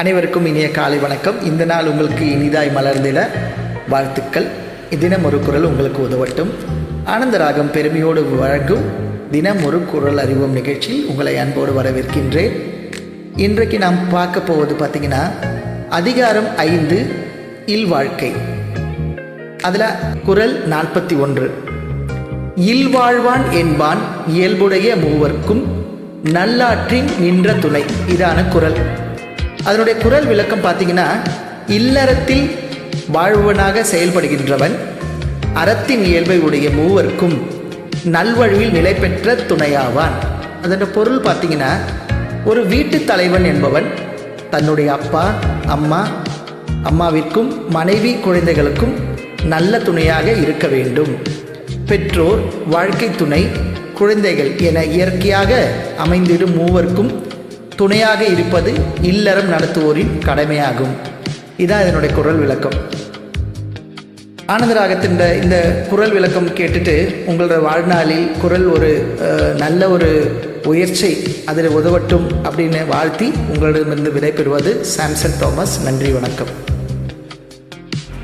அனைவருக்கும் இனிய காலை வணக்கம். இந்த நாள் உங்களுக்கு இனிதாய் மலர்ந்திட வாழ்த்துக்கள். தினம் ஒரு குரல் உங்களுக்கு உதவட்டும். ஆனந்தராகம் பெருமையோடு வழங்கும் தினம் ஒரு குரல் அறிவோம் நிகழ்ச்சியில் உங்களை அன்போடு வரவேற்கின்றேன். இன்றைக்கு நாம் பார்க்க போவது பார்த்தீங்கன்னா அதிகாரம் ஐந்து இல்வாழ்க்கை அதில் குரல் நாற்பத்தி ஒன்று. இல்வாழ்வான் என்பான் இயல்புடைய மூவர்க்கும் நல்லாற்றின் நின்ற துணை. இதான குரல். அதனுடைய குரல் விளக்கம் பார்த்தீங்கன்னா இல்லறத்தில் வாழ்வனாக செயல்படுகின்றவன் அறத்தின் இயல்பை உடைய மூவர்க்கும் நல்வழியில் நிலை பெற்ற துணையாவான். அதோட பொருள் பார்த்தீங்கன்னா ஒரு வீட்டு தலைவன் என்பவன் தன்னுடைய அப்பா அம்மா அம்மாவிற்கும் மனைவி குழந்தைகளுக்கும் நல்ல துணையாக இருக்க வேண்டும். பெற்றோர் வாழ்க்கை துணை குழந்தைகள் என இயற்கையாக அமைந்திடும் மூவருக்கும் துணையாக இருப்பது இல்லறம் நடத்துவோரின் கடமையாகும். இதான் இதனுடைய குரல் விளக்கம். ஆனந்தராகத்தின் இந்த குரல் விளக்கம் கேட்டுட்டு உங்களோட வாழ்நாளில் குரல் ஒரு நல்ல ஒரு உயர்ச்சி அதில் உதவட்டும் அப்படின்னு வாழ்த்தி உங்களிடமிருந்து விடைபெறுவது சாம்சன் தாமஸ். நன்றி வணக்கம்.